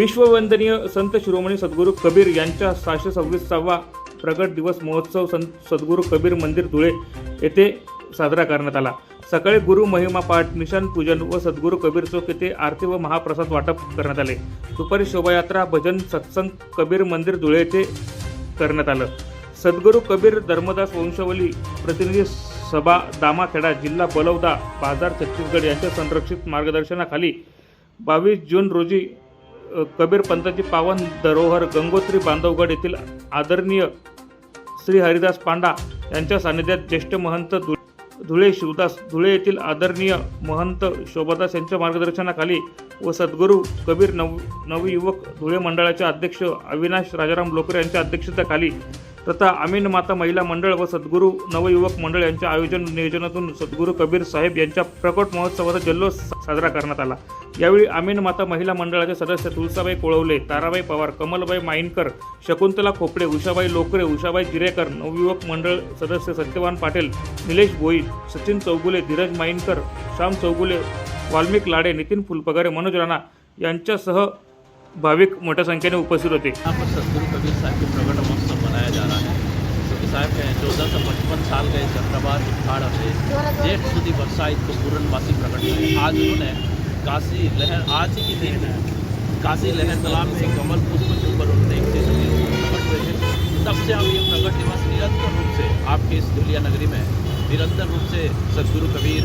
विश्ववंदनीय संत शिरोमणी सद्गुरू कबीर यांच्या सहाशे सव्वीसावा प्रगट दिवस महोत्सव संत सद्गुरू कबीर मंदिर धुळे येथे साजरा करण्यात आला. सकाळी गुरु महिमा पाठ निशान पूजन व सद्गुरू कबीर चौक येथे आरती व महाप्रसाद वाटप करण्यात आले. दुपारी शोभायात्रा भजन सत्संग कबीर मंदिर धुळे येथे करण्यात आलं. सद्गुरू कबीर धर्मदास वंशवली प्रतिनिधी सभा दामाखेडा जिल्हा बलौदा बाजार छत्तीसगड यांच्या संरक्षित मार्गदर्शनाखाली बावीस जून रोजी कबीर पंथाची पावन धरोहर गंगोत्री बांधवगड येथील आदरणीय श्री हरिदास पांडा यांच्या सानिध्यात ज्येष्ठ महंत धु- धुळे शिवदास धुळे येथील आदरणीय महंत शोभादास यांच्या मार्गदर्शनाखाली व सद्गुरू कबीर नव नवयुवक धुळे मंडळाचे अध्यक्ष अविनाश राजाराम लोकर यांच्या अध्यक्षतेखाली तथा आमीन माता महिला मंडळ व सद्गुरू नवयुवक मंडळ यांच्या आयोजन नियोजनातून सद्गुरू कबीर साहेब यांच्या प्रकट महोत्सवाचा जल्लोष साजरा करण्यात आला. यावेळी आमीन माता महिला मंडळाचे सदस्य तुळसाबाई कोळवले ताराबाई पवार कमलबाई माईनकर शकुंतला खोपडे उषाबाई लोकरे उषाबाई जिरेकर नवयुवक मंडळ सदस्य सत्यवान पाटील निलेश भोई सचिन चौगुले धीरज माईनकर श्याम चौगुले वाल्मिक लाडे नितीन फुलपगारे मनोज राणा यांच्यासह भाविक मोठ्या संख्येने उपस्थित होते. साहब के प्रकट चौदह सौ पचपन साल गए चक्रवात उखाड़ से जेठ सुधी बरसाइत को पूर्णवासी प्रकट हुए आज उन्होंने काशी लहर, आज ही की दिन काशी लहर तालाब से कमल पुष्प के ऊपर उन्होंने एक सौ प्रकट हुए तब से हम ये प्रकट दिवस निरंतर रूप से आपके इस दुलिया नगरी में निरंतर रूप से सदगुरु कबीर,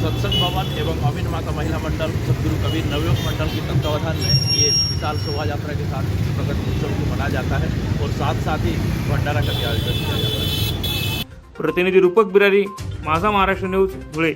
सत्संग भवन एवं अमीन माता महिला मंडल, सदगुरु कबीर नवयुवक मंडल के तत्वावधान में ये विशाल शोभा यात्रा के साथ प्रकट उत्सव को मनाया जाता है और साथ साथ ही भंडारा का भी आयोजन किया जाता है। प्रतिनिधि रूपक बिरारी, माझा महाराष्ट्र न्यूज़, धुळे।